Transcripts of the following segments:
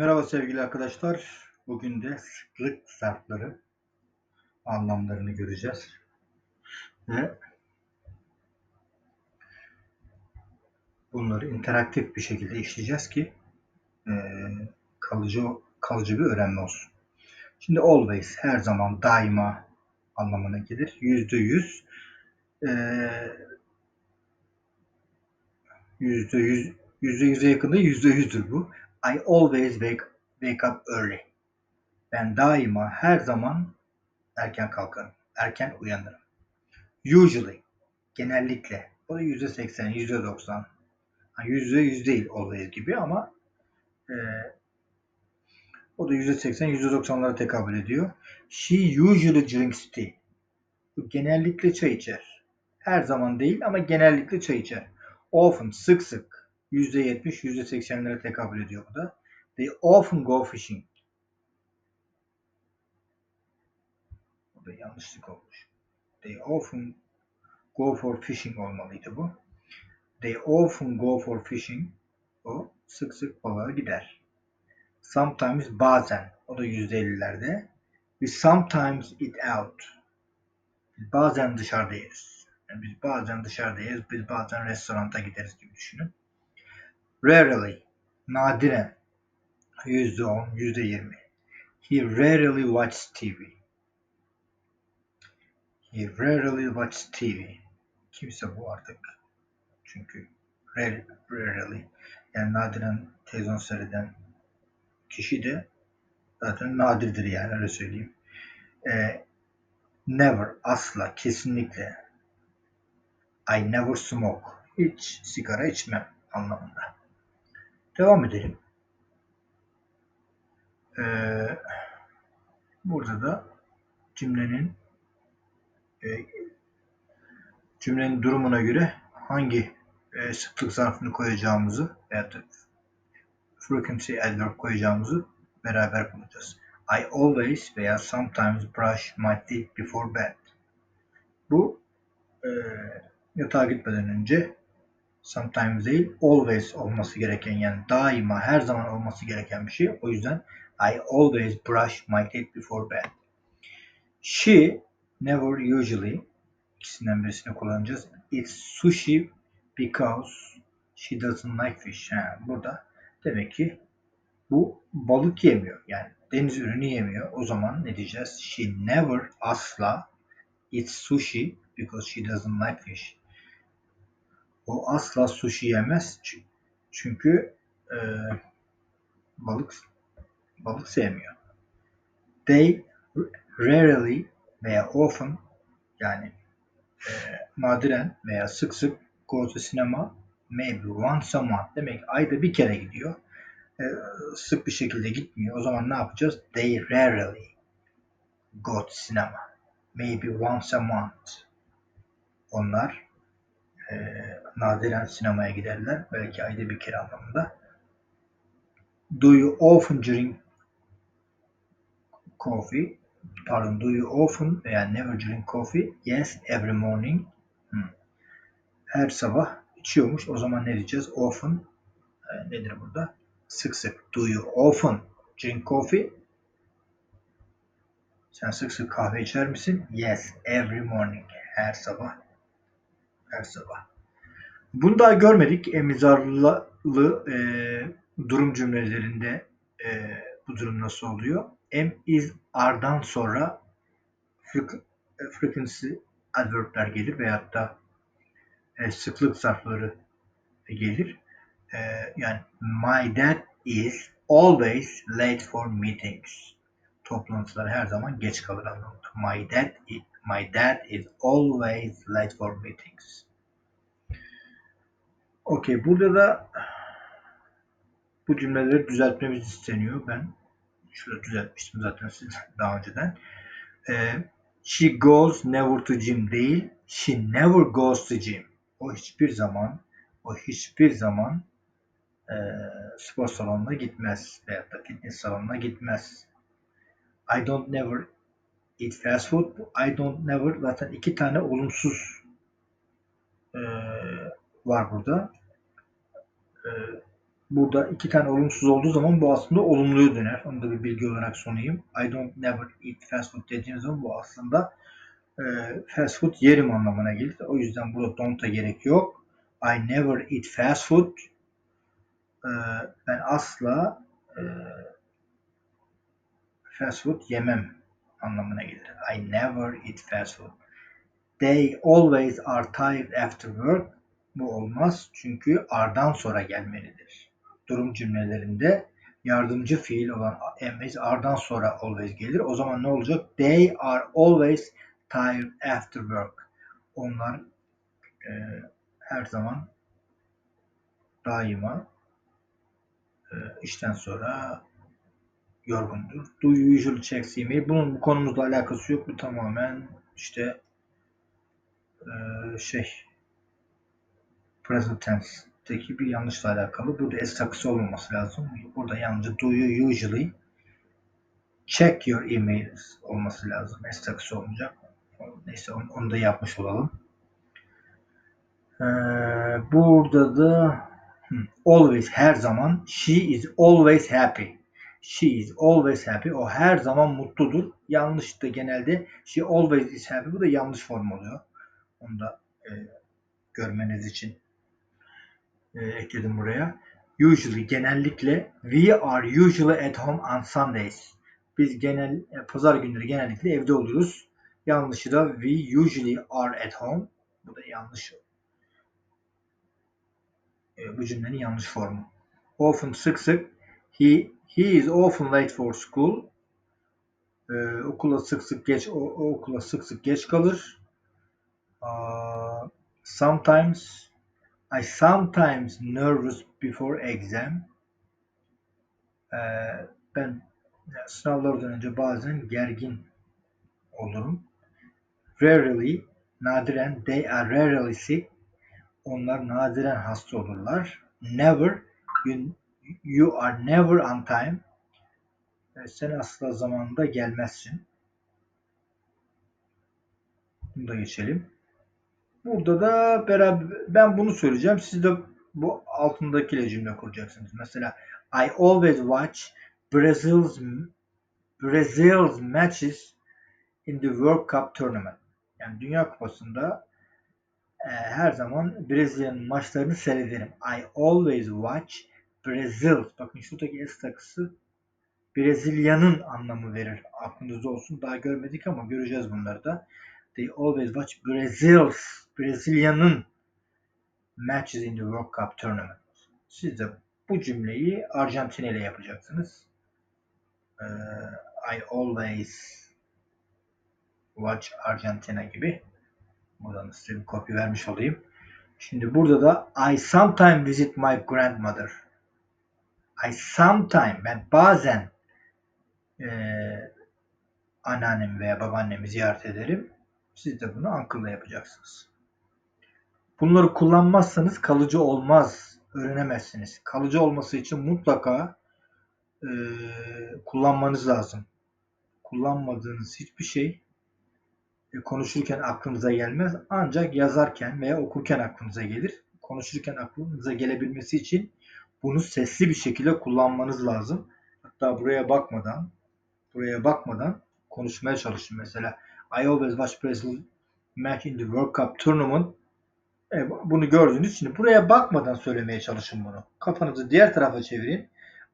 Merhaba sevgili arkadaşlar. Bugün de sıklık zarfları anlamlarını göreceğiz. Ve bunları interaktif bir şekilde işleyeceğiz ki e, kalıcı kalıcı bir öğrenme olsun. Şimdi always her zaman daima anlamına gelir. Yüzde yüz e, yüzde yüz yüzde yüze yakında yüzde yüzdür bu. I always wake, wake up early. Ben daima her zaman erken kalkarım. Erken uyanırım. Usually. Genellikle. O da yüzde seksen, yüzde doksan. Yüzde yüz değil always gibi ama e, o da yüzde seksen, yüzde doksanlara tekabül ediyor. She usually drinks tea. Bu genellikle çay içer. Her zaman değil ama genellikle çay içer. Often, sık sık. %70, %80'lere tekabül ediyor bu da. They often go fishing. Bu da yanlışlık olmuş. They often go for fishing olmalıydı bu. They often go for fishing. O sık sık balığa gider. Sometimes bazen. O da %50'lerde. We sometimes eat out. Biz bazen dışarıda yeriz. Yani biz bazen dışarıda yeriz. Biz bazen restoranta gideriz gibi düşünün. Rarely, nadiren. Yüzde on, yüzde yirmi. He rarely watches TV. He rarely watches TV. Kimse bu artık. Çünkü rare, rarely yani nadiren televizyon seyreden kişi de zaten nadirdir yani öyle söyleyeyim. Ee, never, asla, kesinlikle. I never smoke. Hiç sigara içmem anlamında. Devam edelim. Ee, burada da cümlenin e, cümlenin durumuna göre hangi e, sıklık zarfını koyacağımızı veya da frequency adverb koyacağımızı beraber bulacağız. I always veya sometimes brush my teeth before bed. Bu e, yatağa gitmeden önce sometimes değil always olması gereken yani daima her zaman olması gereken bir şey. O yüzden I always brush my teeth before bed. She never usually ikisinden birisini kullanacağız. It's sushi because she doesn't like fish. Ha, burada demek ki bu balık yemiyor. Yani deniz ürünü yemiyor. O zaman ne diyeceğiz? She never asla eats sushi because she doesn't like fish. O asla sushi yemez çünkü e, balık balık sevmiyor. They rarely veya often yani e, nadiren veya sık sık go to cinema maybe once a month demek ayda bir kere gidiyor. E, sık bir şekilde gitmiyor. O zaman ne yapacağız? They rarely go to cinema. Maybe once a month. Onlar e, nadiren sinemaya giderler. Belki ayda bir kere anlamında. Do you often drink coffee? Pardon, do you often veya never drink coffee? Yes, every morning. Hmm. Her sabah içiyormuş. O zaman ne diyeceğiz? Often e, nedir burada? Sık sık. Do you often drink coffee? Sen sık sık kahve içer misin? Yes, every morning. Her sabah. Her sabah. Bunu daha görmedik. Emizarlı e, durum cümlelerinde e, bu durum nasıl oluyor? Am is are'dan sonra frequency adverbler gelir veyahut da e, sıklık zarfları gelir. E, yani my dad is always late for meetings. Toplantılar her zaman geç kalır anlamında. My dad my dad is always late for meetings. Okey burada da bu cümleleri düzeltmemiz isteniyor. Ben şurada düzeltmiştim zaten siz daha önceden. Ee, she goes never to gym değil. She never goes to gym. O hiçbir zaman o hiçbir zaman e, spor salonuna gitmez veya da fitness salonuna gitmez. I don't never eat fast food. I don't never zaten iki tane olumsuz e, var burada. E, burada iki tane olumsuz olduğu zaman bu aslında olumluya döner. Onu da bir bilgi olarak sunayım. I don't never eat fast food dediğim zaman bu aslında e, fast food yerim anlamına gelir. O yüzden burada don't'a gerek yok. I never eat fast food. E, ben asla e, fast food yemem anlamına gelir. I never eat fast food. They always are tired after work. Bu olmaz çünkü ardan sonra gelmelidir. Durum cümlelerinde yardımcı fiil olan emez ardan sonra always gelir. O zaman ne olacak? They are always tired after work. Onlar e, her zaman daima e, işten sonra yorgundur. Do you usually check email? Bunun bu konumuzla alakası yok. Bu tamamen işte e, şey present tense'teki bir yanlışla alakalı. Burada s takısı olmaması lazım. Burada yalnızca do you usually check your emails olması lazım. S takısı olmayacak. Neyse onu, onu da yapmış olalım. Ee, burada da hmm, always her zaman she is always happy. She is always happy. O her zaman mutludur. Yanlış da genelde she always is happy. Bu da yanlış form oluyor. Onu da e, görmeniz için e, ekledim buraya. Usually genellikle we are usually at home on Sundays. Biz genel e, pazar günleri genellikle evde oluyoruz. Yanlışı da we usually are at home. Bu da yanlış. E, bu cümlenin yanlış formu. Often sık sık he he is often late for school. E, okula sık sık geç o, o okula sık sık geç kalır. Uh, sometimes I sometimes nervous before exam. Ee, ben sınavlardan önce bazen gergin olurum. Rarely, nadiren, they are rarely sick. Onlar nadiren hasta olurlar. Never, you, you are never on time. Ee, sen asla zamanında gelmezsin. Bunu da geçelim. Burada da beraber ben bunu söyleyeceğim. Siz de bu altındakiyle cümle kuracaksınız. Mesela I always watch Brazil's Brazil's matches in the World Cup tournament. Yani Dünya Kupası'nda e, her zaman Brezilya'nın maçlarını seyrederim. I always watch Brazil. Bakın şuradaki S takısı Brezilya'nın anlamı verir. Aklınızda olsun. Daha görmedik ama göreceğiz bunları da. They always watch Brazil's Brezilya'nın matches in the World Cup tournament. Siz de bu cümleyi Arjantin ile yapacaksınız. Ee, I always watch Argentina gibi. Buradan size bir kopya vermiş olayım. Şimdi burada da I sometimes visit my grandmother. I sometimes ben bazen e, anneannemi veya babaannemi ziyaret ederim. Siz de bunu Uncle'la yapacaksınız. Bunları kullanmazsanız kalıcı olmaz. Öğrenemezsiniz. Kalıcı olması için mutlaka e, kullanmanız lazım. Kullanmadığınız hiçbir şey e, konuşurken aklınıza gelmez. Ancak yazarken veya okurken aklınıza gelir. Konuşurken aklınıza gelebilmesi için bunu sesli bir şekilde kullanmanız lazım. Hatta buraya bakmadan buraya bakmadan konuşmaya çalışın. Mesela I always watch Brazil match in the World Cup tournament. E, bunu gördüğünüz için buraya bakmadan söylemeye çalışın bunu. Kafanızı diğer tarafa çevirin.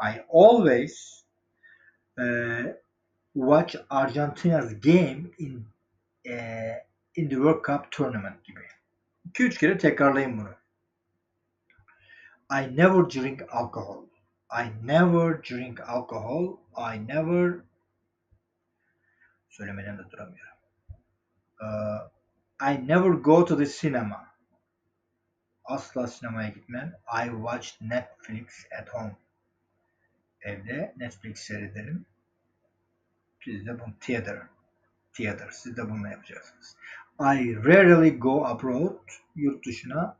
I always uh, watch Argentina's game in uh, in the World Cup tournament gibi. 2-3 kere tekrarlayın bunu. I never drink alcohol. I never drink alcohol. I never söylemeden de duramıyorum. Uh, I never go to the cinema. Asla sinemaya gitmem. I watch Netflix at home. Evde Netflix seyrederim. Siz de bunu theater. Theater. Siz de bunu yapacaksınız. I rarely go abroad. Yurt dışına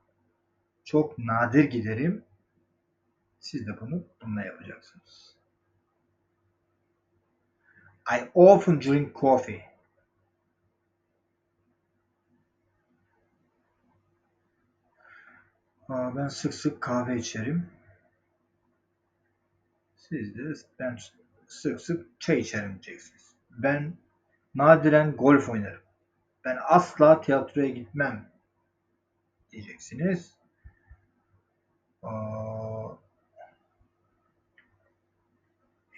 çok nadir giderim. Siz de bunu bununla yapacaksınız. I often drink coffee. Ben sık sık kahve içerim. Siz de ben sık sık çay içerim diyeceksiniz. Ben nadiren golf oynarım. Ben asla tiyatroya gitmem diyeceksiniz. Aa,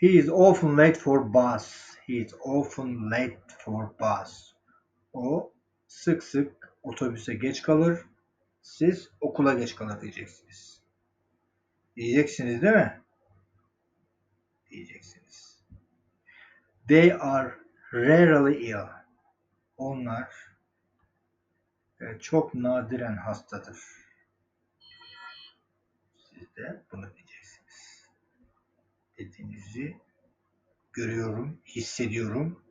He is often late for bus. He is often late for bus. O sık sık otobüse geç kalır. Siz okula geç kalır diyeceksiniz. Diyeceksiniz değil mi? Diyeceksiniz. They are rarely ill. Onlar e, çok nadiren hastadır. De bunu diyeceksiniz. Dediğinizi görüyorum, hissediyorum.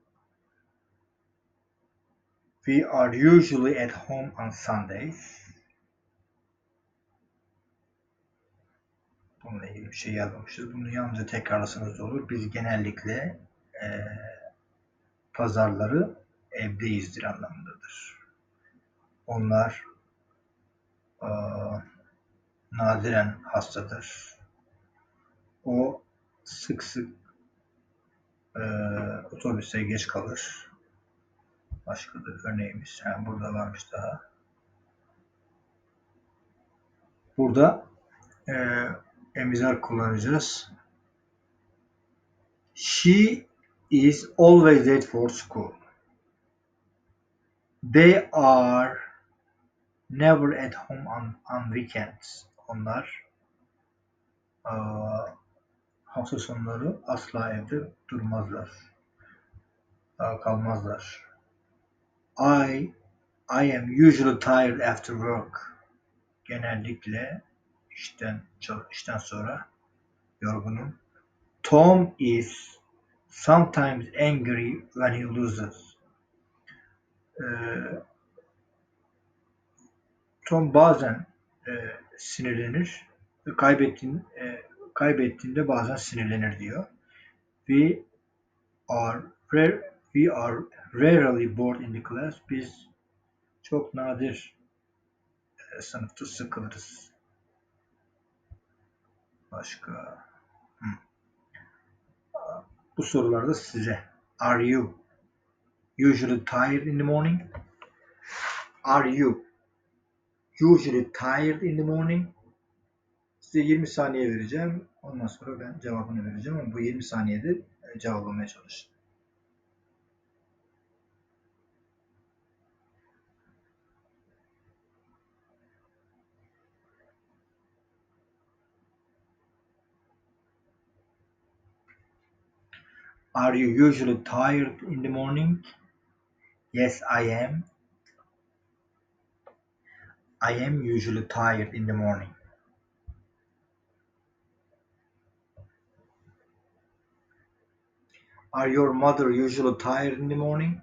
We are usually at home on Sundays. Bununla ilgili bir şey yazmamışız. Bunu yalnızca tekrarlasanız olur. Biz genellikle e, pazarları evdeyizdir anlamındadır. Onlar e, nadiren hastadır. O sık sık e, otobüse geç kalır. Başka da örneğimiz. Yani burada varmış daha. Burada e, emizar kullanacağız. She is always late for school. They are never at home on, on weekends. Onlar e, hafta sonları asla evde durmazlar. E, kalmazlar. I I am usually tired after work. Genellikle işten işten sonra yorgunum. Tom is sometimes angry when he loses. Ee, Tom bazen e, sinirlenir. Kaybettiğin, e, kaybettiğinde bazen sinirlenir diyor. We are we are rarely bored in the class. Biz çok nadir e, sınıfta sıkılırız. Başka. Hı. Bu sorularda size. Are you usually tired in the morning? Are you usually tired in the morning? Size 20 saniye vereceğim. Ondan sonra ben cevabını vereceğim ama bu 20 saniyede cevaplamaya çalışın. Are you usually tired in the morning? Yes, I am. I am usually tired in the morning. Are your mother usually tired in the morning?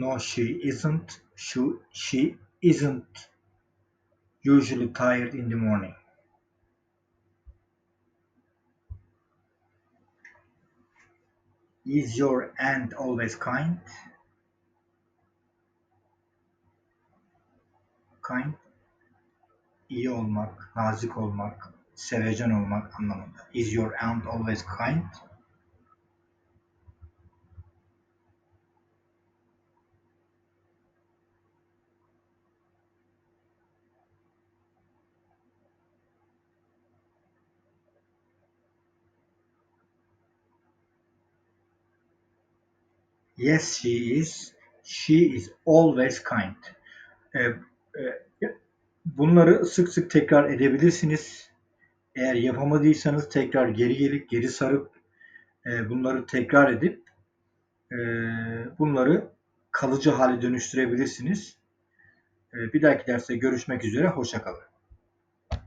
No, she isn't. She, she isn't usually tired in the morning. Is your aunt always kind? Kind, iyi olmak, nazik olmak, sevecen olmak anlamında. Is your aunt always kind? Yes, she is. She is always kind. Ee, e, bunları sık sık tekrar edebilirsiniz. Eğer yapamadıysanız tekrar geri gelip geri sarıp e, bunları tekrar edip e, bunları kalıcı hale dönüştürebilirsiniz. E, bir dahaki derste görüşmek üzere. Hoşçakalın.